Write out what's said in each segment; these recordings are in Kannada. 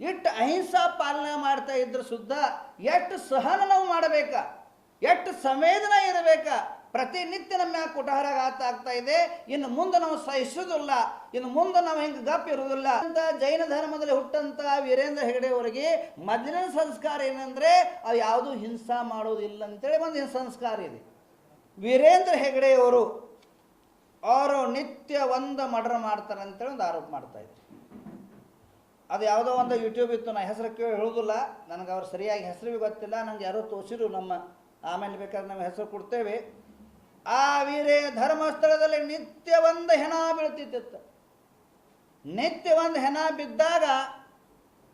ಇಟ್ಟು ಅಹಿಂಸಾ ಪಾಲನೆ ಮಾಡ್ತಾ ಇದ್ರು ಸುದ್ದ, ಎಷ್ಟು ಸಹನ ನಾವು ಮಾಡಬೇಕ, ಎಷ್ಟು ಸಂವೇದನೆ ಇರಬೇಕ, ಪ್ರತಿನಿತ್ಯ ನಮ್ಮ ಕುಟಹರಘಾತ ಆಗ್ತಾ ಇದೆ. ಇನ್ನು ಮುಂದೆ ನಾವು ಸಹಿಸುವುದಿಲ್ಲ, ಇನ್ನು ಮುಂದೆ ನಾವು ಹಿಂಗೆ ಗಪ್ ಇರುವುದಿಲ್ಲ. ಅಂತ ಜೈನ ಧರ್ಮದಲ್ಲಿ ಹುಟ್ಟಂತ ವೀರೇಂದ್ರ ಹೆಗಡೆ ಅವರಿಗೆ ಮೊದಲಿನ ಸಂಸ್ಕಾರ ಏನಂದ್ರೆ, ಅವು ಯಾವುದು ಹಿಂಸಾ ಮಾಡೋದಿಲ್ಲ ಅಂತೇಳಿ ಒಂದು ಸಂಸ್ಕಾರ ಇದೆ. ವೀರೇಂದ್ರ ಹೆಗಡೆಯವರು, ಅವರು ನಿತ್ಯ ಒಂದು ಮಡ್ರ ಮಾಡ್ತಾರೆ ಅಂತೇಳಿ ಒಂದು ಆರೋಪ ಮಾಡ್ತಾ ಇದ್ರು ಅದು ಯಾವುದೋ ಒಂದು ಯೂಟ್ಯೂಬ್ ಇತ್ತು, ನಾ ಹೆಸರು ಕೇಳಿ ಹೇಳೋದಿಲ್ಲ. ನನಗೆ ಅವ್ರು ಸರಿಯಾಗಿ ಹೆಸರು ಗೊತ್ತಿಲ್ಲ. ನನಗೆ ಯಾರೋ ತೋರಿಸಿದ್ರು ನಮ್ಮ, ಆಮೇಲೆ ಬೇಕಾದ್ರೆ ನಾವು ಹೆಸರು ಕೊಡ್ತೇವೆ. ಆ ವೀರೇ ಧರ್ಮಸ್ಥಳದಲ್ಲಿ ನಿತ್ಯ ಒಂದು ಹೆಣ ಬೀಳ್ತಿತ್ತು ನಿತ್ಯ ಒಂದು ಹೆಣ ಬಿದ್ದಾಗ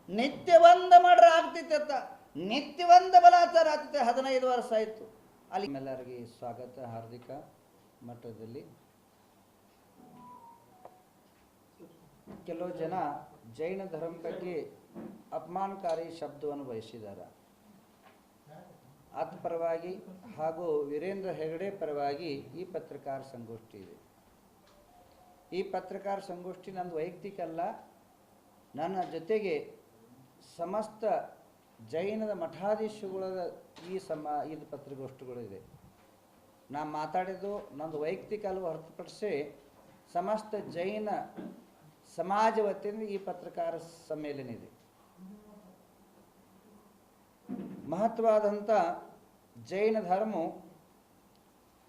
ನಿತ್ಯ ಒಂದು ಮಡ್ರ ಆಗ್ತಿತ್ತ ನಿತ್ಯ ಒಂದು ಬಲಾಚಾರ ಆಗ್ತಿತ್ತು. ಹದಿನೈದು ವರ್ಷ ಆಯಿತು. ಅಲ್ಲಿ ಎಲ್ಲರಿಗೆ ಸ್ವಾಗತ. ಹಾರ್ದಿಕ ಮಟ್ಟದಲ್ಲಿ. ಕೆಲವು ಜನ ಜೈನ ಧರ್ಮ ಬಗ್ಗೆ ಅಪಮಾನಕಾರಿ ಶಬ್ದವನ್ನು ಬಯಸಿದ್ದಾರೆ ಆತ ಪರವಾಗಿ ಹಾಗೂ ವೀರೇಂದ್ರ ಹೆಗಡೆ ಪರವಾಗಿ ಈ ಪತ್ರಕಾರ ಸಂಗೋಷ್ಠಿ ಇದೆ. ಈ ಪತ್ರಕಾರ ಸಂಗೋಷ್ಠಿ ನಂದು ವೈಯಕ್ತಿಕ ಅಲ್ಲ. ನನ್ನ ಜೊತೆಗೆ ಸಮಸ್ತ ಜೈನದ ಮಠಾಧೀಶಗಳ ಈ ಸಮ ಇದು. ಪತ್ರಿಕೋಷ್ಠಿಗಳಿದೆ ನಾ ಮಾತಾಡಿದ್ದು ನಂದು ವೈಯಕ್ತಿಕ ಅಲ್ವ ಹೊರತುಪಡಿಸಿ ಸಮಸ್ತ ಜೈನ ಸಮಾಜ ವತಿಯಿಂದ ಈ ಪತ್ರಕಾರ ಸಮ್ಮೇಳನ ಇದೆ ಮಹತ್ವಾದಂಥ ಜೈನ ಧರ್ಮವು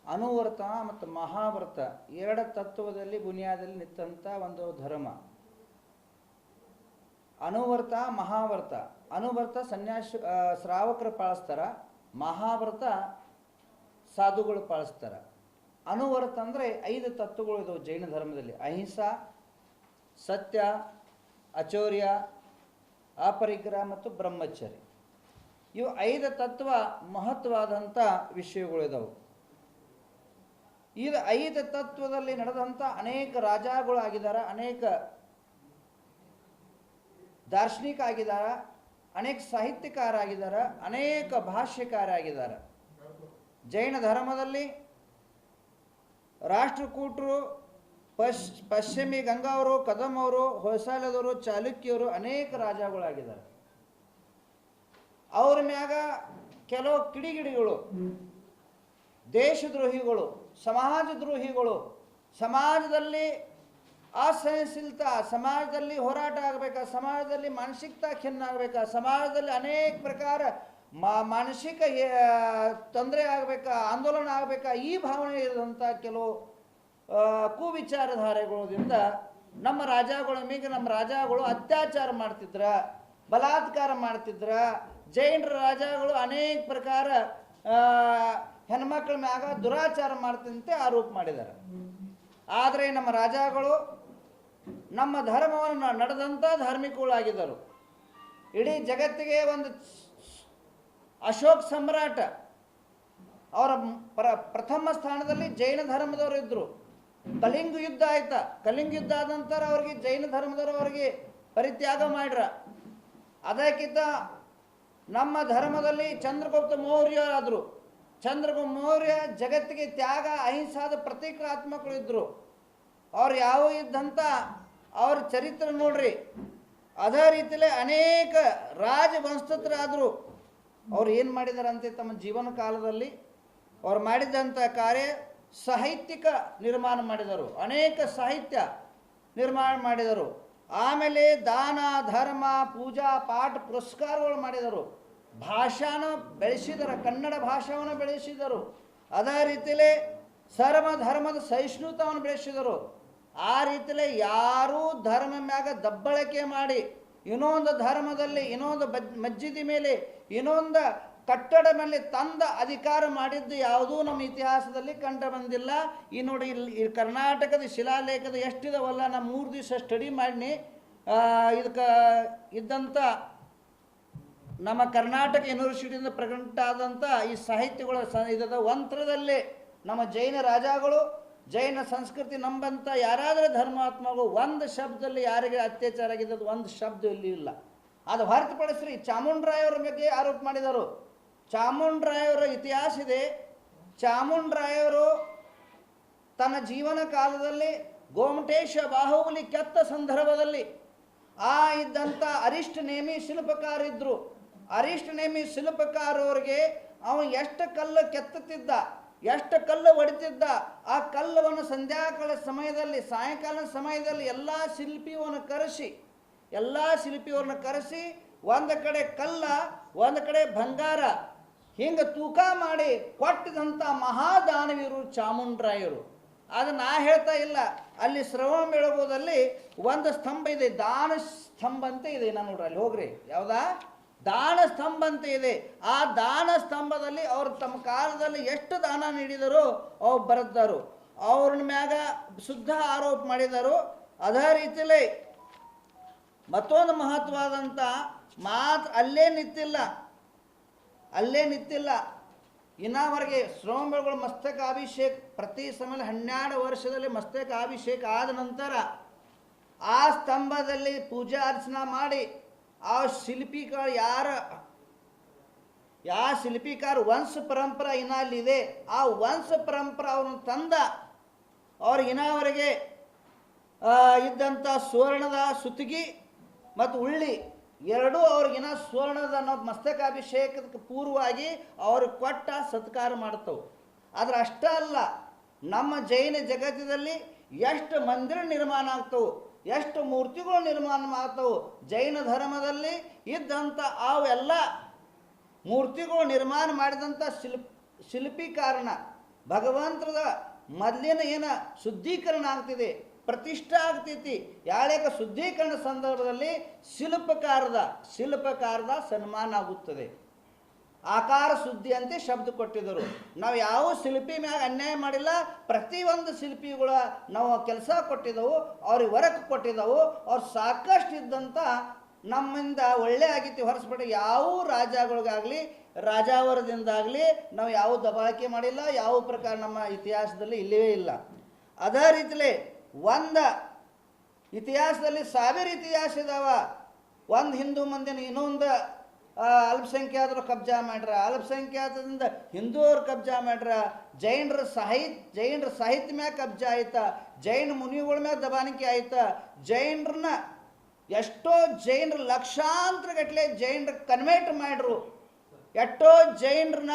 ಅನುವರ್ತ ಮತ್ತು ಮಹಾವ್ರತ ಎರಡ ತತ್ವದಲ್ಲಿ ಬುನಿಯಾದಲ್ಲಿ ನಿಂತಂಥ ಒಂದು ಧರ್ಮ. ಅನುವರ್ತ ಮಹಾವ್ರತ ಅನುವರ್ತ ಸನ್ಯಾಸ ಶ್ರಾವಕರು ಪಾಲಿಸ್ತಾರ ಮಹಾವ್ರತ ಸಾಧುಗಳು ಪಾಲಿಸ್ತಾರ ಅನುವರ್ತ ಅಂದರೆ ಐದು ತತ್ವಗಳು ಇದಾವೆ ಜೈನ ಧರ್ಮದಲ್ಲಿ. ಅಹಿಂಸಾ ಸತ್ಯ, ಅಚೌರ್ಯ, ಅಪರಿಗ್ರಹ ಮತ್ತು ಬ್ರಹ್ಮಚರ್ಯ ಇವು ಐದು ತತ್ವ ಮಹತ್ವವಾದಂಥ ವಿಷಯಗಳಿದಾವೆ ಇದು ಐದು ತತ್ವದಲ್ಲಿ ನಡೆದಂಥ ಅನೇಕ ರಾಜಗಳು ಆಗಿದ್ದಾರೆ, ಅನೇಕ ದಾರ್ಶನಿಕ ಆಗಿದ್ದಾರೆ, ಅನೇಕ ಸಾಹಿತ್ಯಕಾರಾಗಿದ್ದಾರೆ ಅನೇಕ ಭಾಷ್ಯಕಾರಾಗಿದ್ದಾರೆ ಜೈನ ಧರ್ಮದಲ್ಲಿ ರಾಷ್ಟ್ರಕೂಟರು ಪಶ್, ಪಶ್ಚಿಮಿ ಗಂಗಾವರು ಕದಂ ಅವರು ಹೊಯ್ಸಾಲದವರು, ಚಾಲುಕ್ಯರು ಅನೇಕ ರಾಜಗಳಾಗಿದ್ದಾರೆ. ಅವ್ರ ಮ್ಯಾಗ ಕೆಲವು ಕಿಡಿಗಿಡಿಗಳು, ದೇಶದ್ರೋಹಿಗಳು ಸಮಾಜ ದ್ರೋಹಿಗಳು ಸಮಾಜದಲ್ಲಿ ಅಸಹಿಷ್ಣುತ, ಸಮಾಜದಲ್ಲಿ ಹೋರಾಟ ಆಗಬೇಕಾ, ಸಮಾಜದಲ್ಲಿ ಮಾನಸಿಕತಾ ಖಿನ್ನ ಆಗಬೇಕಾ, ಸಮಾಜದಲ್ಲಿ ಅನೇಕ ಪ್ರಕಾರ ಮಾ, ಮಾನಸಿಕ ತೊಂದರೆ ಆಗಬೇಕಾ, ಆಂದೋಲನ ಆಗಬೇಕಾ, ಈ ಭಾವನೆ ಇರದಂಥ ಕೆಲವು ಕುವಿಚಾರಧಾರೆಗಳಿಂದ ನಮ್ಮ ರಾಜಗಳ ಮೇಲೆ ನಮ್ಮ ರಾಜಗಳು ಅತ್ಯಾಚಾರ ಮಾಡ್ತಿದ್ರ, ಬಲಾತ್ಕಾರ ಮಾಡ್ತಿದ್ರ, ಜೈನರ ರಾಜಾಗಳು ಅನೇಕ ಪ್ರಕಾರ ಹೆಣ್ಮಕ್ಳ ಮ್ಯಾಗ ದುರಾಚಾರ ಮಾಡ್ತಂತೆ ಆರೋಪ ಮಾಡಿದ್ದಾರೆ. ಆದರೆ ನಮ್ಮ ರಾಜಾಗಳು ನಮ್ಮ ಧರ್ಮವನ್ನು ನಡೆದಂಥ ಧಾರ್ಮಿಕಗಳಾಗಿದ್ದರು. ಇಡೀ ಜಗತ್ತಿಗೆ ಒಂದು ಅಶೋಕ್ ಸಮ್ರಾಟ ಅವರ ಪ್ರ, ಪ್ರಥಮ ಸ್ಥಾನದಲ್ಲಿ ಜೈನ ಧರ್ಮದವರು ಇದ್ದರು ಕಲಿಂಗ ಯುದ್ಧ ಆಯ್ತಾ? ಕಲಿಂಗ ಯುದ್ಧ ಆದ ನಂತರ ಅವ್ರಿಗೆ ಜೈನ ಧರ್ಮದವರು ಅವ್ರಿಗೆ ಪರಿತ್ಯಾಗ ಮಾಡ್ರ ಅದಕ್ಕಿಂತ ನಮ್ಮ ಧರ್ಮದಲ್ಲಿ ಚಂದ್ರಗುಪ್ತ ಮೌರ್ಯ ಆದರು ಚಂದ್ರಗುಪ್ತ ಮೌರ್ಯ ಜಗತ್ತಿಗೆ ತ್ಯಾಗ, ಅಹಿಂಸಾದ ಪ್ರತೀಕಾತ್ಮಕರು ಇದ್ದರು ಅವ್ರು ಯಾವ ಇದ್ದಂಥ ಅವ್ರ ಚರಿತ್ರೆ ನೋಡ್ರಿ. ಅದೇ ರೀತಿಯಲ್ಲೇ ಅನೇಕ ರಾಜವಂಶಸ್ಥರಾದರು. ಅವ್ರು ಏನು ಮಾಡಿದಾರಂತೆ ತಮ್ಮ ಜೀವನ ಕಾಲದಲ್ಲಿ? ಅವ್ರು ಮಾಡಿದಂಥ ಕಾರ್ಯ ಸಾಹಿತ್ಯಿಕ ನಿರ್ಮಾಣ ಮಾಡಿದರು. ಅನೇಕ ಸಾಹಿತ್ಯ ನಿರ್ಮಾಣ ಮಾಡಿದರು. ಆಮೇಲೆ ದಾನ, ಧರ್ಮ, ಪೂಜಾ, ಪಾಠ ಪುರಸ್ಕಾರಗಳು ಮಾಡಿದರು. ಭಾಷಾನ ಬೆಳೆಸಿದರು, ಕನ್ನಡ ಭಾಷಾವನ್ನು ಬೆಳೆಸಿದರು. ಅದೇ ರೀತಿಯಲ್ಲೇ ಸರ್ವ ಧರ್ಮದ ಸಹಿಷ್ಣುತವನ್ನು ಬೆಳೆಸಿದರು. ಆ ರೀತಿಯಲ್ಲೇ ಯಾರೂ ಧರ್ಮ ಮ್ಯಾಗ ದಬ್ಬಳಕೆ ಮಾಡಿ, ಇನ್ನೊಂದು ಧರ್ಮದಲ್ಲಿ ಇನ್ನೊಂದು ಬಜ್ ಮಸ್ಜಿದಿ ಮೇಲೆ ಇನ್ನೊಂದು ಕಟ್ಟಡ ಮೇಲೆ ತಂದ ಅಧಿಕಾರ ಮಾಡಿದ್ದು ಯಾವುದೂ ನಮ್ಮ ಇತಿಹಾಸದಲ್ಲಿ ಕಂಡು ಬಂದಿಲ್ಲ. ಈ ನೋಡಿ ಇಲ್ಲಿ ಕರ್ನಾಟಕದ ಶಿಲಾಲೇಖದ ಎಷ್ಟಿದವಲ್ಲ ನಾನು ಮೂರು ದಿವಸ ಸ್ಟಡಿ ಮಾಡಿ ಇದಕ್ಕೆ ಇದ್ದಂಥ ನಮ್ಮ ಕರ್ನಾಟಕ ಯೂನಿವರ್ಸಿಟಿಯಿಂದ ಪ್ರಕಟ ಆದಂಥ ಈ ಸಾಹಿತ್ಯಗಳ ಸ, ಇದದ ಒಂತ್ರದಲ್ಲಿ ನಮ್ಮ ಜೈನ ರಾಜಾಗಳು, ಜೈನ ಸಂಸ್ಕೃತಿ ನಂಬಂಥ ಯಾರಾದರೂ ಧರ್ಮಾತ್ಮಗಳು ಒಂದು ಶಬ್ದದಲ್ಲಿ ಯಾರಿಗೆ ಅತ್ಯಾಚಾರ ಆಗಿದ್ದದ್ದು ಒಂದು ಶಬ್ದ ಇಲ್ಲಿ ಇಲ್ಲ. ಅದು ಹೊರತುಪಡಿಸ್ರಿ ಚಾಮುಂಡರಾಯವರ ಬಗ್ಗೆ ಆರೋಪ ಮಾಡಿದರು. ಚಾಮುಂಡರಾಯವರ ಇತಿಹಾಸ ಇದೆ. ಚಾಮುಂಡರಾಯವರು ತನ್ನ ಜೀವನ ಕಾಲದಲ್ಲಿ ಗೋಮಟೇಶ ಬಾಹುಬಲಿ ಕೆತ್ತ ಸಂದರ್ಭದಲ್ಲಿ ಆ ಇದ್ದಂಥ ಅರಿಷ್ಟ ನೇಮಿ ಶಿಲ್ಪಕಾರ ಇದ್ರು ಅರಿಷ್ಟ ನೇಮಿ ಶಿಲ್ಪಕಾರವ್ರಿಗೆ ಅವನು ಎಷ್ಟು ಕಲ್ಲು ಕೆತ್ತುತ್ತಿದ್ದ, ಎಷ್ಟು ಕಲ್ಲು ಹೊಡಿತಿದ್ದ ಆ ಕಲ್ಲವನ್ನು ಸಂಧ್ಯಾಕಾಲ ಸಮಯದಲ್ಲಿ, ಸಾಯಂಕಾಲ ಸಮಯದಲ್ಲಿ ಎಲ್ಲ ಶಿಲ್ಪಿಯನ್ನು ಕರೆಸಿ, ಎಲ್ಲ ಶಿಲ್ಪಿಯವ್ರನ್ನ ಕರೆಸಿ ಒಂದು ಕಡೆ ಕಲ್ಲ, ಒಂದು ಕಡೆ ಬಂಗಾರ ಹಿಂಗೆ ತೂಕ ಮಾಡಿ ಕೊಟ್ಟಿದಂಥ ಮಹಾದಾನವೀರು ಚಾಮುಂಡ್ರಾಯರು. ಅದು ನಾ ಹೇಳ್ತಾ ಇಲ್ಲ, ಅಲ್ಲಿ ಶ್ರವಣ ಬೆಳಗೋದಲ್ಲಿ ಒಂದು ಸ್ತಂಭ ಇದೆ, ದಾನ ಸ್ತಂಭ ಅಂತ ಇದೆ ನಾನು ನೋಡ್ರಿ, ಅಲ್ಲಿ ಹೋಗ್ರಿ. ಯಾವುದಾ? ದಾನ ಸ್ತಂಭ ಅಂತ ಇದೆ. ಆ ದಾನ ಸ್ತಂಭದಲ್ಲಿ ಅವರು ತಮ್ಮ ಕಾಲದಲ್ಲಿ ಎಷ್ಟು ದಾನ ನೀಡಿದರು ಅವ್ರು ಬರೆದರು ಅವ್ರ ಮ್ಯಾಗ ಶುದ್ಧ ಆರೋಪ ಮಾಡಿದರು. ಅದೇ ರೀತಿಯಲ್ಲಿ ಮತ್ತೊಂದು ಮಹತ್ವವಾದಂಥ ಮಾತ್ರ ಅಲ್ಲೇ ನಿಂತಿಲ್ಲ. ಅಲ್ಲೇ ನಿಂತಿಲ್ಲ. ಇನ್ನವರೆಗೆ ಸೋಮಗಳು ಮಸ್ತಕ ಅಭಿಷೇಕ ಪ್ರತಿ ಸಮಯ ಹನ್ನೆರಡು ವರ್ಷದಲ್ಲಿ ಮಸ್ತಕ ಅಭಿಷೇಕ ಆದ ನಂತರ ಆ ಸ್ತಂಭದಲ್ಲಿ ಪೂಜಾ ಅರ್ಚನಾ ಮಾಡಿ ಆ ಶಿಲ್ಪಿಗಳು ಯಾರ ಯಾವ ಶಿಲ್ಪಿಕಾರ ವಂಶ ಪರಂಪರೆ ಇನ್ನಲ್ಲಿದೆ, ಆ ವಂಶ ಪರಂಪರೆ ಅವನು ತಂದ, ಅವ್ರ ಇನ್ನವರೆಗೆ ಇದ್ದಂಥ ಸುವರ್ಣದ ಸುತ್ತಿಗೆ ಮತ್ತು ಉಳ್ಳಿ ಎರಡೂ ಅವ್ರಿಗಿನ ಸುವರ್ಣದ ಅನ್ನೋದು ಮಸ್ತಕಾಭಿಷೇಕಕ್ಕೆ ಪೂರ್ವವಾಗಿ ಅವ್ರಿಗೆ ಕೊಟ್ಟ ಸತ್ಕಾರ ಮಾಡ್ತವು. ಆದ್ರೆ ಅಷ್ಟೇ ಅಲ್ಲ, ನಮ್ಮ ಜೈನ ಜಗತ್ತಿನಲ್ಲಿ ಎಷ್ಟು ಮಂದಿರ ನಿರ್ಮಾಣ ಆಗ್ತವು, ಎಷ್ಟು ಮೂರ್ತಿಗಳು ನಿರ್ಮಾಣ ಆಗ್ತವು, ಜೈನ ಧರ್ಮದಲ್ಲಿ ಇದ್ದಂಥ ಅವೆಲ್ಲ ಮೂರ್ತಿಗಳು ನಿರ್ಮಾಣ ಮಾಡಿದಂಥ ಶಿಲ್ಪಿ ಕಾರಣ ಭಗವಂತದ ಮೊದಲಿನ ಏನ ಶುದ್ಧೀಕರಣ ಆಗ್ತಿದೆ. ಪ್ರತಿಷ್ಠೆ ಆಗ್ತೈತಿ. ಯಾಳೇಕ ಶುದ್ಧೀಕರಣ ಸಂದರ್ಭದಲ್ಲಿ ಶಿಲ್ಪಕಾರದ ಶಿಲ್ಪಕಾರದ ಸನ್ಮಾನ ಆಗುತ್ತದೆ. ಆಕಾರ ಶುದ್ಧಿ ಅಂತ ಶಬ್ದ ಕೊಟ್ಟಿದ್ದರು. ನಾವು ಯಾವ ಶಿಲ್ಪಿ ಮ್ಯಾಗ ಅನ್ಯಾಯ ಮಾಡಿಲ್ಲ, ಪ್ರತಿಯೊಂದು ಶಿಲ್ಪಿಗಳ ನಾವು ಕೆಲಸ ಕೊಟ್ಟಿದ್ದವು, ಅವ್ರಿಗೆ ವರ್ಕ್ ಕೊಟ್ಟಿದ್ದವು, ಅವ್ರು ಸಾಕಷ್ಟು ಇದ್ದಂಥ ನಮ್ಮಿಂದ ಒಳ್ಳೆ ಆಗಿತ್ತು ಹೊರಸ್ಬಿಟ್ಟು ಯಾವ ರಾಜಗಳಿಗಾಗಲಿ, ರಾಜಾವರದಿಂದಾಗಲಿ ನಾವು ಯಾವ ದಬಾಳಿಕೆ ಮಾಡಿಲ್ಲ, ಯಾವ ಪ್ರಕಾರ ನಮ್ಮ ಇತಿಹಾಸದಲ್ಲಿ ಇಲ್ಲವೇ ಇಲ್ಲ. ಅದೇ ರೀತಿಲಿ ಒಂದ ಇತಿಹಾಸದಲ್ಲಿ ಸಾವಿರ ಇತಿಹಾಸ ಇದಾವ. ಒಂದು ಹಿಂದೂ ಮಂದಿನ ಇನ್ನೊಂದು ಅಲ್ಪಸಂಖ್ಯಾತರು ಕಬ್ಜಾ ಮಾಡ್ರ. ಅಲ್ಪಸಂಖ್ಯಾತದಿಂದ ಹಿಂದೂರು ಕಬ್ಜಾ ಮಾಡ್ರ. ಜೈನರ ಸಾಹಿತ್, ಜೈನರ ಸಾಹಿತ್ಯ ಮ್ಯಾಗ ಕಬ್ಜಾ ಆಯ್ತ. ಜೈನ ಮುನಿಗಳ ಮ್ಯಾಗ ದಬಾನಿಕೆ ಆಯ್ತ. ಜೈನರನ್ನ ಎಷ್ಟೋ ಜೈನರು ಲಕ್ಷಾಂತರ ಗಟ್ಟಲೆ ಜೈನರ ಕನ್ವರ್ಟ್ ಮಾಡ್ರು. ಎಷ್ಟೋ ಜೈನರನ್ನ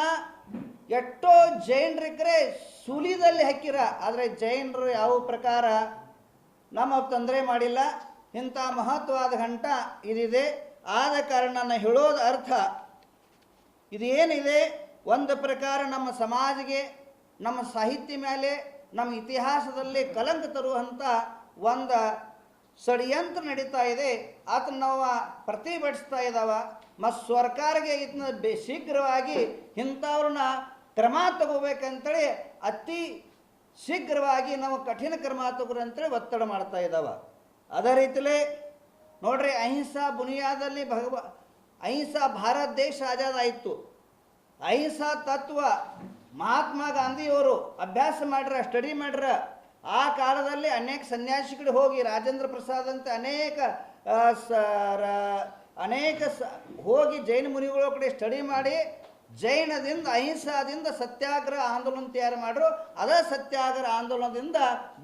ಎಷ್ಟೋ ಜೈನರಿಕರೆ ಸುಲಿದಲ್ಲಿ ಹಾಕಿರ, ಆದರೆ ಜೈನರು ಯಾವ ಪ್ರಕಾರ ನಮ್ಮ ತೊಂದರೆ ಮಾಡಿಲ್ಲ, ಇಂಥ ಮಹತ್ವವಾದ ಘಂಟ ಇದಿದೆ. ಆದ ಕಾರಣ ನಾನು ಹೇಳೋದು ಅರ್ಥ, ಇದೇನಿದೆ? ಒಂದು ಪ್ರಕಾರ ನಮ್ಮ ಸಮಾಜಿಗೆ, ನಮ್ಮ ಸಾಹಿತ್ಯ ಮೇಲೆ ನಮ್ಮ ಇತಿಹಾಸದಲ್ಲಿ ಕಲಂಕ ತರುವಂಥ ಒಂದು ಷಡ್ಯಂತ್ರ ನಡೀತಾ ಇದೆ. ಆತನ ನಾವು ಪ್ರತಿಭಟಿಸ್ತಾ ಇದ್ದಾವೆ ಮತ್ತು ಸರ್ಕಾರಕ್ಕೆ ಇದನ್ನ ಬೆ ಶೀಘ್ರವಾಗಿ ಇಂಥವ್ರನ್ನ ಕ್ರಮ ತಗೋಬೇಕಂತೇಳಿ ಅತಿ ಶೀಘ್ರವಾಗಿ ನಾವು ಕಠಿಣ ಕ್ರಮ ತಗೋರಿ ಅಂತೇಳಿ ಒತ್ತಡ ಮಾಡ್ತಾ ಇದ್ದಾವ ಅದೇ ರೀತಿಲೇ ನೋಡ್ರಿ ಅಹಿಂಸಾ ಬುನಿಯಾದಲ್ಲಿ ಭಗವ, ಅಹಿಂಸಾ ಭಾರತ ದೇಶ ಆಜಾದಾಯಿತು ಅಹಿಂಸಾ ತತ್ವ ಮಹಾತ್ಮ ಗಾಂಧಿಯವರು ಅಭ್ಯಾಸ ಮಾಡ್ರ ಸ್ಟಡಿ ಮಾಡ್ರ, ಆ ಕಾಲದಲ್ಲಿ ಅನೇಕ ಸನ್ಯಾಸಿಗಳು ಹೋಗಿ ರಾಜೇಂದ್ರ ಪ್ರಸಾದ್ ಅಂತ ಅನೇಕ ಸ- ಅನೇಕ ಸ, ಹೋಗಿ ಜೈನ ಮುನಿಗಳ ಕಡೆ ಸ್ಟಡಿ ಮಾಡಿ ಜೈನದಿಂದ ಅಹಿಂಸಾದಿಂದ ಸತ್ಯಾಗ್ರಹ ಆಂದೋಲನ ತಯಾರು ಮಾಡ್ರು. ಅದ ಸತ್ಯಾಗ್ರಹ ಆಂದೋಲನದಿಂದ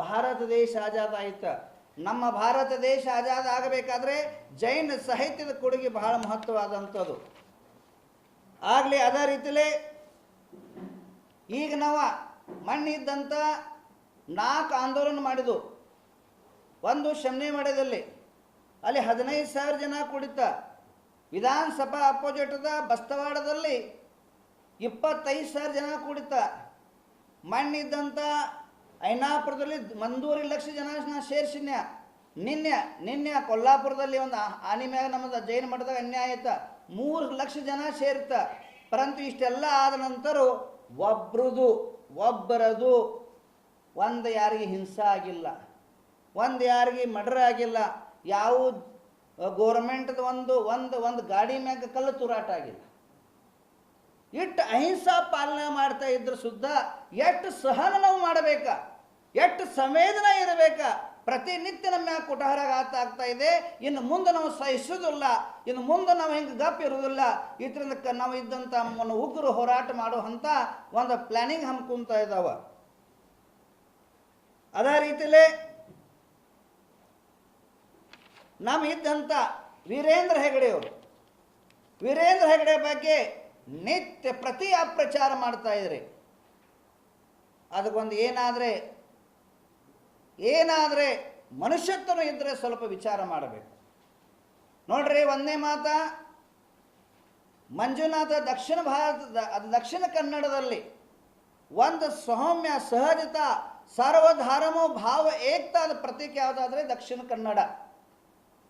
ಭಾರತ ದೇಶ ಆಜಾದ್ ಆಯಿತು. ನಮ್ಮ ಭಾರತ ದೇಶ ಆಜಾದ ಆಗಬೇಕಾದ್ರೆ ಜೈನ ಸಾಹಿತ್ಯದ ಕೊಡುಗೆ ಬಹಳ ಮಹತ್ವವಾದಂಥದ್ದು. ಆಗಲಿ ಅದೇ ರೀತಿಲೇ ಈಗ ನಾವು ಮಣ್ಣಿದ್ದಂಥ ನಾಲ್ಕು ಆಂದೋಲನ ಮಾಡಿದು ಒಂದು ಶಮನೆ ಮಡದಲ್ಲಿ ಅಲ್ಲಿ ಹದಿನೈದು ಸಾವಿರ ಜನ ಕುಡಿತ ವಿಧಾನಸಭಾ ಅಪೋಸಿಟದ ಬಸ್ತವಾಡದಲ್ಲಿ ಇಪ್ಪತ್ತೈದು ಸಾವಿರ ಜನ ಕುಡಿತ ಮಣ್ಣಿದ್ದಂಥ ಐನಾಪುರದಲ್ಲಿ ಒಂದೂವರೆ ಲಕ್ಷ ಜನ ನಾ ಸೇರಿಸಿನ್ಯ. ನಿನ್ನೆ ನಿನ್ನೆ ಕೊಲ್ಲಾಪುರದಲ್ಲಿ ಒಂದು ಆನೆ ಮ್ಯಾಗ ನಮ್ಮದು ಜೈನ ಮಠದಾಗ ಅನ್ಯಾಯ ಆಯ್ತ. ಮೂರು ಲಕ್ಷ ಜನ ಸೇರಿತ ಪರಂತು ಇಷ್ಟೆಲ್ಲ ಆದ ನಂತರ ಒಬ್ರದು, ಒಬ್ಬರದು ಒಂದು ಯಾರಿಗೆ ಹಿಂಸೆ ಆಗಿಲ್ಲ. ಒಂದು ಯಾರಿಗೆ ಮರ್ಡರ್ ಆಗಿಲ್ಲ. ಯಾವ ಗೋರ್ಮೆಂಟ್ದ ಒಂದು ಒಂದು ಒಂದು ಗಾಡಿ ಮ್ಯಾಗ ಕಲ್ಲು ತೂರಾಟ ಆಗಿಲ್ಲ. ಇಟ್ಟು ಅಹಿಂಸಾ ಪಾಲನೆ ಮಾಡ್ತಾ ಇದ್ರು ಸುದ್ದ, ಎಷ್ಟು ಸಹನ ನಾವು ಮಾಡಬೇಕ, ಎಷ್ಟು ಸಂವೇದನೆ ಇರಬೇಕ, ಪ್ರತಿನಿತ್ಯ ನಮ್ಮ ಕುಟಹರಾಘಾತ ಆಗ್ತಾ ಇದೆ, ಇನ್ನು ಮುಂದೆ ನಾವು ಸಹಿಸೋದಿಲ್ಲ, ಇನ್ನು ಮುಂದೆ ನಾವು ಹಿಂಗೆ ಗಪ್ ಇರುವುದಿಲ್ಲ ಇದರಿಂದ ನಾವು ಇದ್ದಂಥ ಉಗ್ರ ಹೋರಾಟ ಮಾಡುವಂಥ ಒಂದು ಪ್ಲಾನಿಂಗ್ ಹಮ್ಕೊಂತ ಇದ್ದಾವ ಅದೇ ರೀತಿಲೇ ನಮ್ಮ ಇದ್ದಂಥ ವೀರೇಂದ್ರ ಹೆಗಡೆಯವರು ವೀರೇಂದ್ರ ಹೆಗಡೆ ಬಗ್ಗೆ ನಿತ್ಯ ಪ್ರತಿ ಅಪ್ರಚಾರ ಮಾಡ್ತಾ ಇದ್ರಿ. ಅದಕ್ಕೊಂದು ಏನಾದರೆ ಏನಾದರೆ ಮನುಷ್ಯತ್ವನು ಇದ್ದರೆ ಸ್ವಲ್ಪ ವಿಚಾರ ಮಾಡಬೇಕು. ನೋಡ್ರಿ, ಒಂದೇ ಮಾತ, ಮಂಜುನಾಥ ದಕ್ಷಿಣ ಭಾರತದ, ಅದು ದಕ್ಷಿಣ ಕನ್ನಡದಲ್ಲಿ ಒಂದು ಸೌಮ್ಯ, ಸಹಜತ, ಸರ್ವಧರ್ಮ ಭಾವ ಏಕ್ತಾದ ಪ್ರತೀಕ ಯಾವುದಾದ್ರೆ ದಕ್ಷಿಣ ಕನ್ನಡ.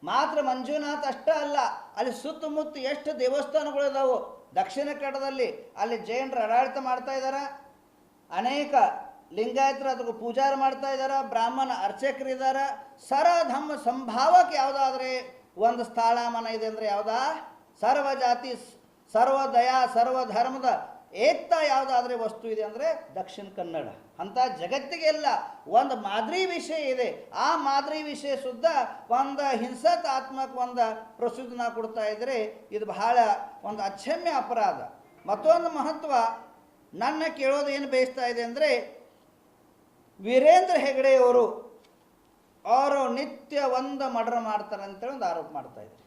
ಮಾತ್ರ ಮಂಜುನಾಥ ಅಷ್ಟೇ ಅಲ್ಲ, ಅಲ್ಲಿ ಸುತ್ತಮುತ್ತ ಎಷ್ಟು ದೇವಸ್ಥಾನಗಳು ಇದಾವು ದಕ್ಷಿಣ ಕನ್ನಡದಲ್ಲಿ ಅಲ್ಲಿ ಜೈನರು ಆಡಳಿತ ಮಾಡ್ತಾ ಇದ್ದಾರೆ ಅನೇಕ ಲಿಂಗಾಯತರು ಅದಕ್ಕೆ ಪೂಜಾರ ಮಾಡ್ತಾ ಇದ್ದಾರೆ ಬ್ರಾಹ್ಮಣ ಅರ್ಚಕರು ಇದ್ದಾರೆ ಸರ್ವಧಮ್ಮ ಸಂಭಾವಕ್ಕೆ ಯಾವುದಾದ್ರೆ ಒಂದು ಸ್ಥಳಮಾನ ಇದೆ ಅಂದರೆ ಯಾವುದಾ? ಸರ್ವ ಜಾತಿ ಸರ್ವ ದಯಾ ಸರ್ವ ಧರ್ಮದ ಏಕ್ತಾ ಯಾವುದಾದ್ರೆ ವಸ್ತು ಇದೆ ಅಂದರೆ ದಕ್ಷಿಣ ಕನ್ನಡ. ಅಂತ ಜಗತ್ತಿಗೆಲ್ಲ ಒಂದು ಮಾದರಿ ವಿಷಯ ಇದೆ. ಆ ಮಾದರಿ ವಿಷಯ ಸುದ್ದ ಒಂದು ಹಿಂಸಾತ್ಮಕ ಒಂದು ಪ್ರಸಿದ್ಧನ ಕೊಡ್ತಾ ಇದ್ರೆ ಇದು ಬಹಳ ಒಂದು ಅಕ್ಷಮ್ಯ ಅಪರಾಧ. ಮತ್ತೊಂದು ಮಹತ್ವ, ನನ್ನ ಕೇಳೋದು ಏನು ಬಯಸ್ತಾ ಇದೆ ಅಂದರೆ ವೀರೇಂದ್ರ ಹೆಗಡೆಯವರು ಅವರು ನಿತ್ಯ ಒಂದು ಮರ್ಡರ್ ಮಾಡ್ತಾರೆ ಅಂತೇಳಿ ಒಂದು ಆರೋಪ ಮಾಡ್ತಾ ಇದ್ದಾರೆ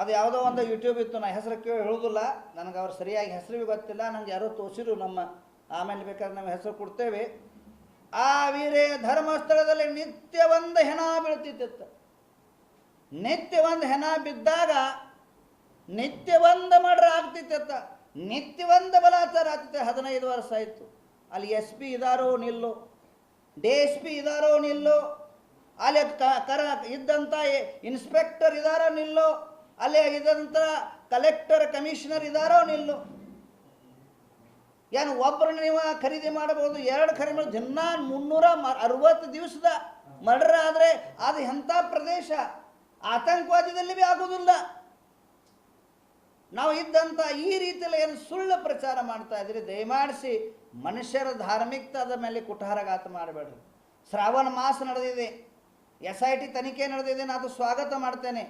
ಅದು ಯಾವುದೋ ಒಂದು ಯೂಟ್ಯೂಬ್ ಇತ್ತು, ನಾ ಹೆಸರು ಕೇಳಿ ಹೇಳೋದಿಲ್ಲ. ನನಗೆ ಅವ್ರು ಸರಿಯಾಗಿ ಹೆಸರು ಗೊತ್ತಿಲ್ಲ. ನನಗೆ ಯಾರೋ ತೋರಿಸಿರು ನಮ್ಮ ಆಮೇಲೆ ಬೇಕಾದ್ರೆ ನಾವು ಹೆಸರು ಕೊಡ್ತೇವೆ. ಆ ವೀರೇ ಧರ್ಮಸ್ಥಳದಲ್ಲಿ ನಿತ್ಯ ಒಂದು ಹೆಣ ಬೀಳ್ತಿತ್ತು. ನಿತ್ಯ ಒಂದು ಹೆಣ ಬಿದ್ದಾಗ ನಿತ್ಯ ಒಂದು ಮಡ್ರ ಆಗ್ತಿತ್ತ. ನಿತ್ಯ ಒಂದು ಬಲಾಚಾರ ಆಗ್ತಿತ್ತು. ಹದಿನೈದು ವರ್ಷ ಆಯಿತು. ಅಲ್ಲಿ ಎಸ್ ಪಿ ಇದಾರೋ ನಿಲ್ಲು, ಡಿ ಎಸ್ ಪಿ ಇದಾರೋ ನಿಲ್ಲು, ಅಲ್ಲಿ ಕರ ಇದ್ದಂಥ ಇನ್ಸ್ಪೆಕ್ಟರ್ ಇದಾರೋ ನಿಲ್ಲು ಅಲ್ಲಿ ಇದಂತ ಕಲೆಕ್ಟರ್ ಕಮಿಷನರ್ ಇದಾರೋ ನಿಲ್ಲು. ಏನು ಒಬ್ಬರನ್ನ ನೀವು ಖರೀದಿ ಮಾಡಬಹುದು, ಎರಡು ಖರೀದಿ ಮಾಡಿ, ದಿನ ಮುನ್ನೂರ ಅರವತ್ತು ದಿವಸದ ಮರ್ಡರ್ ಆದರೆ ಅದು ಎಂಥ ಪ್ರದೇಶ? ಆತಂಕವಾದದಲ್ಲಿ ಭೀ ಆಗುವುದಿಲ್ಲ ನಾವು ಇದ್ದಂಥ ಈ ರೀತಿಯಲ್ಲಿ ಏನು ಸುಳ್ಳು ಪ್ರಚಾರ ಮಾಡ್ತಾ ಇದ್ರೆ ದಯಮಾಡಿಸಿ ಮನುಷ್ಯರ ಧಾರ್ಮಿಕತಾದ ಮೇಲೆ ಕುಠಾರಘಾತ ಮಾಡಬೇಡ್ರಿ. ಶ್ರಾವಣ ಮಾಸ ನಡೆದಿದೆ ಎಸ್ ಐ ಟಿ ತನಿಖೆ ನಡೆದಿದೆ, ನಾನು ಸ್ವಾಗತ ಮಾಡ್ತೇನೆ.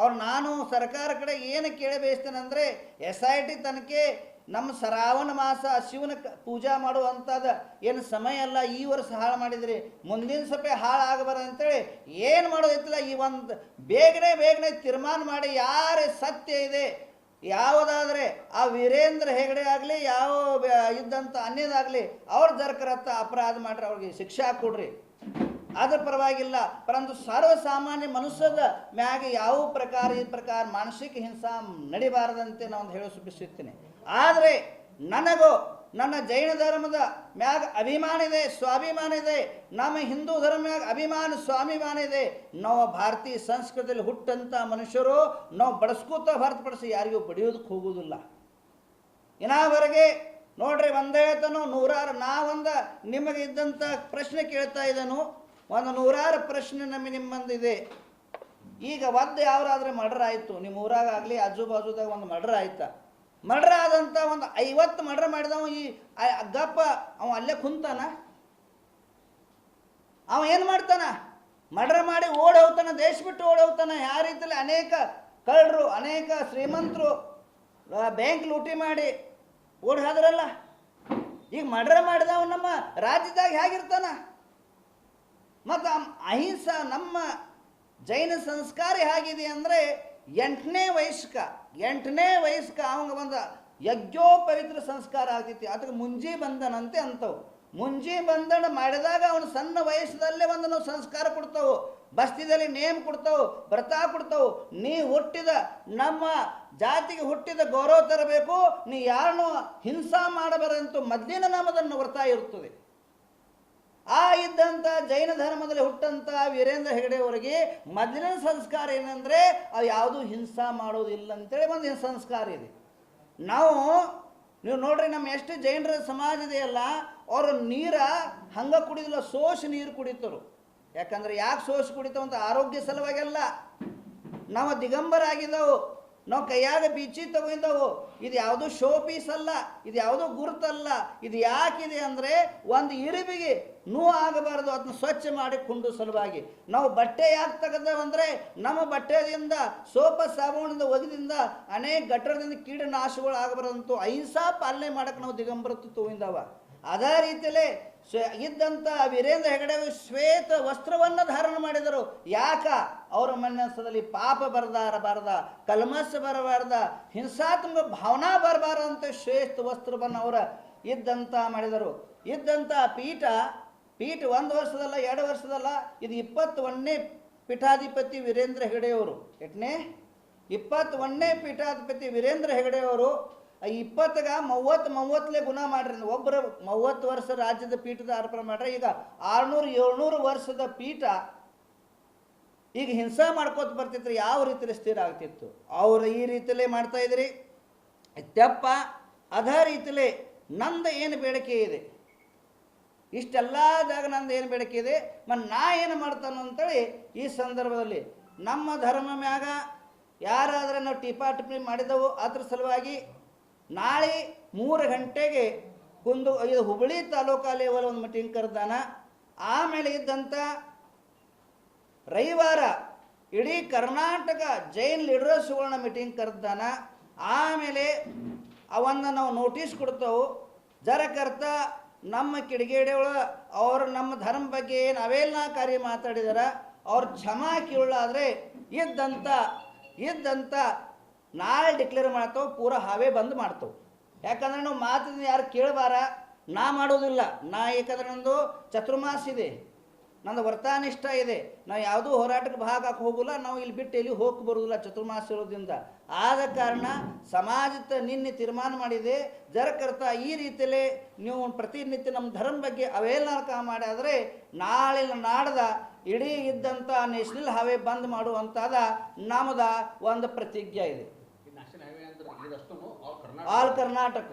ಅವ್ರು ನಾನು ಸರ್ಕಾರ ಕಡೆ ಏನು ಕೇಳಿ ಬಯಸ್ತೇನೆ ಅಂದರೆ ಎಸ್ ಐ ಟಿ ತನಕೆ ನಮ್ಮ ಶ್ರಾವಣ ಮಾಸ ಶಿವನ ಪೂಜೆ ಮಾಡುವಂಥದ್ದು ಏನು ಸಮಯ ಅಲ್ಲ, ಈ ವರ್ಷ ಹಾಳು ಮಾಡಿದ್ರಿ, ಮುಂದಿನ ಸಪೆ ಹಾಳಾಗಬಾರ ಅಂತೇಳಿ ಏನು ಮಾಡೋದಿತ್ತಿಲ್ಲ, ಈ ಒಂದು ಬೇಗನೆ ಬೇಗನೆ ತೀರ್ಮಾನ ಮಾಡಿ ಯಾರೇ ಸತ್ಯ ಇದೆ, ಯಾವುದಾದ್ರೆ ಆ ವೀರೇಂದ್ರ ಹೆಗಡೆ ಆಗಲಿ, ಯಾವ ಇದ್ದಂಥ ಅನ್ಯದಾಗಲಿ ಅವ್ರ ಜರ್ಕರತ್ತ ಅಪರಾಧ ಮಾಡ್ರಿ, ಅವ್ರಿಗೆ ಶಿಕ್ಷೆ ಕೊಡ್ರಿ ಅದ್ರ ಪರವಾಗಿಲ್ಲ. ಪರಂತು ಸರ್ವಸಾಮಾನ್ಯ ಮನುಷ್ಯದ ಮ್ಯಾಗ ಯಾವ ಪ್ರಕಾರ ಈ ಪ್ರಕಾರ ಮಾನಸಿಕ ಹಿಂಸಾ ನಡಿಬಾರದಂತೆ ನಾನು ಹೇಳೋ ಸುಭಿಸುತ್ತೇನೆ ಆದರೆ ನನಗೂ, ನನ್ನ ಜೈನ ಧರ್ಮದ ಮ್ಯಾಗ ಅಭಿಮಾನ ಇದೆ, ಸ್ವಾಭಿಮಾನ ಇದೆ, ನಮ್ಮ ಹಿಂದೂ ಧರ್ಮ ಮ್ಯಾಗ ಅಭಿಮಾನ, ಸ್ವಾಭಿಮಾನ ಇದೆ. ನಾವು ಭಾರತೀಯ ಸಂಸ್ಕೃತಿಯಲ್ಲಿ ಹುಟ್ಟಂಥ ಮನುಷ್ಯರು, ನಾವು ಬಡಿಸ್ಕೋತ ಹೊರತುಪಡಿಸಿ ಯಾರಿಗೂ ಬಡಿಯೋದಕ್ಕೆ ಹೋಗುವುದಿಲ್ಲ. ಇನ್ನಾವರೆಗೆ ನೋಡ್ರಿ, ಒಂದೇ ಹೇಳ್ತಾನೋ ನೂರಾರು ನಾವೊಂದ ನಿಮಗೆ ಇದ್ದಂಥ ಪ್ರಶ್ನೆ ಕೇಳ್ತಾ ಇದ್ದನು ಒಂದು ನೂರಾರು ಪ್ರಶ್ನೆ ನಮಗೆ ನಿಮ್ಮಂದಿದೆ. ಈಗ ಒಂದು ಯಾವ್ದಾದ್ರೆ ಮರ್ಡರ್ ಆಯಿತು. ನಿಮ್ಮ ಊರಾಗ ಆಗಲಿ ಆಜು ಬಾಜುದಾಗ ಒಂದು ಮರ್ಡರ್ ಆಯ್ತ. ಮರ್ಡರ್ ಆದಂಥ ಒಂದು ಐವತ್ತು ಮರ್ಡರ್ ಮಾಡಿದವ ಈ ಅಗ್ಗಪ್ಪ ಗಪ್ಪ ಅವ ಅಲ್ಲೇ ಕುಂತಾನ? ಅವ ಏನು ಮಾಡ್ತಾನ? ಮರ್ಡರ್ ಮಾಡಿ ಓಡ್ ಹೋಗ್ತಾನ, ದೇಶ ಬಿಟ್ಟು ಓಡ್ ಹೋಗ್ತಾನ. ಯಾವ ರೀತಿಯಲ್ಲಿ ಅನೇಕ ಕಳ್ಳರು, ಅನೇಕ ಶ್ರೀಮಂತರು ಬ್ಯಾಂಕ್ ಲೂಟಿ ಮಾಡಿ ಓಡ್ ಹಾದ್ರಲ್ಲ? ಈಗ ಮರ್ಡರ್ ಮಾಡಿದವ ನಮ್ಮ ರಾಜ್ಯದಾಗ ಹೇಗಿರ್ತಾನ? ಮತ್ತು ಅಹಿಂಸಾ ನಮ್ಮ ಜೈನ ಸಂಸ್ಕಾರ ಹೇಗಿದೆ ಅಂದರೆ ಎಂಟನೇ ವಯಸ್ಕ ಎಂಟನೇ ವಯಸ್ಕ ಅವಂಗ ಒಂದು ಯಜ್ಞೋಪವಿತ್ರ ಸಂಸ್ಕಾರ ಆಗ್ತಿತ್ತು ಅದಕ್ಕೆ ಮುಂಜಿ ಬಂಧನಂತೆ ಅಂತವು. ಮುಂಜಿ ಬಂಧನ ಮಾಡಿದಾಗ ಅವನು ಸಣ್ಣ ವಯಸ್ಸದಲ್ಲೇ ಒಂದು ನಾವು ಸಂಸ್ಕಾರ ಕೊಡ್ತಾವು. ಬಸ್ತಿದಲ್ಲಿ ನೇಮ್ ಕೊಡ್ತಾವು, ವ್ರತ ಕೊಡ್ತಾವು. ನೀ ಹುಟ್ಟಿದ, ನಮ್ಮ ಜಾತಿಗೆ ಹುಟ್ಟಿದ ಗೌರವ ತರಬೇಕು. ನೀ ಯಾರನ್ನೂ ಹಿಂಸಾ ಮಾಡಬಾರಂತೂ ಮೊದಲಿನ ನಮ್ಮದನ್ನು ವ್ರತ ಇರ್ತದೆ. ಆ ಇದ್ದಂಥ ಜೈನ ಧರ್ಮದಲ್ಲಿ ಹುಟ್ಟಂಥ ವೀರೇಂದ್ರ ಹೆಗಡೆಯವರಿಗೆ ಮೊದಲಿನ ಸಂಸ್ಕಾರ ಏನಂದರೆ ಅದು ಯಾವುದೂ ಹಿಂಸಾ ಮಾಡೋದಿಲ್ಲ ಅಂತೇಳಿ ಒಂದು ಸಂಸ್ಕಾರ ಇದೆ. ನಾವು, ನೀವು ನೋಡ್ರಿ ನಮ್ಮ ಎಷ್ಟು ಜೈನರ ಸಮಾಜ ಇದೆಯಲ್ಲ, ಅವರು ನೀರ ಹಂಗೆ ಕುಡಿದಿಲ್ಲ ಸೋಸಿ ನೀರು ಕುಡಿತರು. ಯಾಕಂದ್ರೆ ಯಾಕೆ ಸೋಸಿ ಕುಡಿತಾವಂತ ಆರೋಗ್ಯ ಸಲುವಾಗೆಲ್ಲ ನಾವು ದಿಗಂಬರ ಆಗಿದ್ದವು. ನಾವು ಕೈಯಾಗ ಬೀಚಿ ತಗೊಂಡವು. ಇದು ಯಾವುದು ಶೋ ಪೀಸ್ ಅಲ್ಲ, ಇದು ಯಾವುದು ಗುರುತಲ್ಲ, ಇದು ಯಾಕಿದೆ ಅಂದರೆ ಒಂದು ಇರುವಿಗೆ ನೂ ಆಗಬಾರದು ಅದನ್ನ ಸ್ವಚ್ಛ ಮಾಡಿ ಕುಂಡು ಸಲುವಾಗಿ. ನಾವು ಬಟ್ಟೆ ಯಾಕೆ ತೆಗೆದವಂದ್ರೆ ನಮ್ಮ ಬಟ್ಟೆಯಿಂದ ಸೋಪ ಸಾಬೂನಿಂದ, ಒಗೆದಿಂದ ಅನೇಕ ಗಟ್ಟರದಿಂದ ಕೀಟನಾಶಗಳು ಆಗಬಾರದಂತೂ ಅಹಿಂಸಾ ಪಾಲನೆ ಮಾಡಕ್ಕೆ ನಾವು ದಿಗಂಬರತ್ತು ತಗೊಂಡವ. ಅದೇ ರೀತಿಯಲ್ಲೇ ಇದ್ದಂಥ ವೀರೇಂದ್ರ ಹೆಗಡೆ ಶ್ವೇತ ವಸ್ತ್ರವನ್ನು ಧಾರಣ ಮಾಡಿದರು. ಯಾಕ? ಅವರ ಮನಸ್ಸದಲ್ಲಿ ಪಾಪ ಬರದಾರ, ಬಾರದ ಕಲ್ಮಸ್ ಬರಬಾರ್ದ, ಹಿಂಸಾತ್ಮಕ ಭಾವನಾ ಬರಬಾರದಂತ ಶ್ವೇತ ವಸ್ತ್ರವನ್ನು ಅವರ ಇದ್ದಂಥ ಮಾಡಿದರು. ಇದ್ದಂಥ ಪೀಠ ಪೀಠ ಒಂದು ವರ್ಷದಲ್ಲ, ಎರಡು ವರ್ಷದಲ್ಲ, ಇದು ಇಪ್ಪತ್ತೊಂದನೇ ಪೀಠಾಧಿಪತಿ ವೀರೇಂದ್ರ ಹೆಗಡೆಯವರು. ಎಟ್ನೇ? ಇಪ್ಪತ್ತೊಂದನೇ ಪೀಠಾಧಿಪತಿ ವೀರೇಂದ್ರ ಹೆಗಡೆಯವರು ಇಪ್ಪತ್ತಗ ಮೂವತ್ತು ಮೂವತ್ತಲೇ ಗುಣ ಮಾಡ್ರಿ ಒಬ್ಬರು ಮೂವತ್ತು ವರ್ಷ ರಾಜ್ಯದ ಪೀಠದ ಅರ್ಪಣೆ ಮಾಡ್ರಿ ಈಗ ಆರ್ನೂರು ಏಳ್ನೂರು ವರ್ಷದ ಪೀಠ ಈಗ ಹಿಂಸಾ ಮಾಡ್ಕೋತ ಬರ್ತಿತ್ತು ಯಾವ ರೀತಿಯಲ್ಲಿ ಸ್ಥಿರ ಆಗ್ತಿತ್ತು? ಅವ್ರು ಈ ರೀತಿಯಲ್ಲೇ ಮಾಡ್ತಾ ಇದ್ರಿ. ತೆಪ್ಪ, ಅದೇ ರೀತಿಯಲ್ಲೇ ನಂದು ಏನು ಬೇಡಿಕೆ ಇದೆ? ಇಷ್ಟೆಲ್ಲದಾಗ ನಂದು ಏನು ಬೇಡಿಕೆ ಇದೆ? ಮತ್ತು ನಾ ಏನು ಮಾಡ್ತಾನೋ ಅಂತೇಳಿ ಈ ಸಂದರ್ಭದಲ್ಲಿ ನಮ್ಮ ಧರ್ಮ ಮ್ಯಾಗ ಯಾರಾದ್ರೂ ನಾವು ಟಿಪಾ ಟಿಪ್ಪಣಿ ಮಾಡಿದವು, ಅದ್ರ ಸಲುವಾಗಿ ನಾಳೆ ಮೂರು ಗಂಟೆಗೆ ಕುಂದು ಇದು ಹುಬ್ಬಳ್ಳಿ ತಾಲೂಕಾ ಲೇವಲ್ ಒಂದು ಮೀಟಿಂಗ್ ಕರೆದಾನ. ಆಮೇಲೆ ಇದ್ದಂಥ ರವಿವಾರ ಇಡೀ ಕರ್ನಾಟಕ ಜೈನ್ ಲೀಡರ್ಸ್ಗಳನ್ನ ಮೀಟಿಂಗ್ ಕರೆದಾನ. ಆಮೇಲೆ ಅವನ್ನ ನಾವು ನೋಟಿಸ್ ಕೊಡ್ತೇವೆ. ಜರ ಕರ್ತ ನಮ್ಮ ಕಿಡಿಗೇಡಿಯೊಳ ಅವರು ನಮ್ಮ ಧರ್ಮ ಬಗ್ಗೆ ಏನು ಕಾರ್ಯ ಮಾತಾಡಿದಾರ. ಅವ್ರು ಕ್ಷಮಾ ಕೀಳಾದರೆ ಇದ್ದಂಥ ಇದ್ದಂಥ ನಾಳೆ ಡಿಕ್ಲೇರ್ ಮಾಡ್ತಾವೆ, ಪೂರ ಹಾವೇ ಬಂದ್ ಮಾಡ್ತಾವೆ. ಯಾಕಂದ್ರೆ ನಾವು ಮಾತಿನ ಯಾರು ಕೇಳಬಾರ? ನಾ ಮಾಡೋದಿಲ್ಲ. ನಾ ಏಕಂದ್ರೆ ನಂದು ಚತುರ್ಮಾಸ ಇದೆ. ನಂದು ವ್ರತಾನಿಷ್ಠ ಇದೆ. ನಾವು ಯಾವುದೂ ಹೋರಾಟಕ್ಕೆ ಭಾಗ ಹಾಕಿ ಹೋಗಲ್ಲ. ನಾವು ಇಲ್ಲಿ ಬಿಟ್ಟು ಎಲ್ಲಿ ಹೋಗಿ ಬರೋದಿಲ್ಲ ಚತುರ್ಮಾಸ ಇರೋದ್ರಿಂದ. ಆದ ಕಾರಣ ಸಮಾಜದ ನಿನ್ನೆ ತೀರ್ಮಾನ ಮಾಡಿದೆ, ಜರಕರ್ತ ಈ ರೀತಿಯಲ್ಲೇ ನೀವು ಪ್ರತಿನಿತ್ಯ ನಮ್ಮ ಧರ್ಮ ಬಗ್ಗೆ ಅವೇಲನ ಮಾಡಿದ್ರೆ ನಾಳೆ ನಾಡ್ದ ಇಡೀ ಇದ್ದಂಥ ನ್ಯಾಷನಲ್ ಹಾವೆ ಬಂದ್ ಮಾಡುವಂಥದ ನಮ್ಮದ ಒಂದು ಪ್ರತಿಜ್ಞೆ ಇದೆ ಈ ನ್ಯಾಷನಲ್ ಹೈವೇ ಅಂದ್ರೆ ಇದಷ್ಟು ಆಲ್ ಕರ್ನಾಟಕ.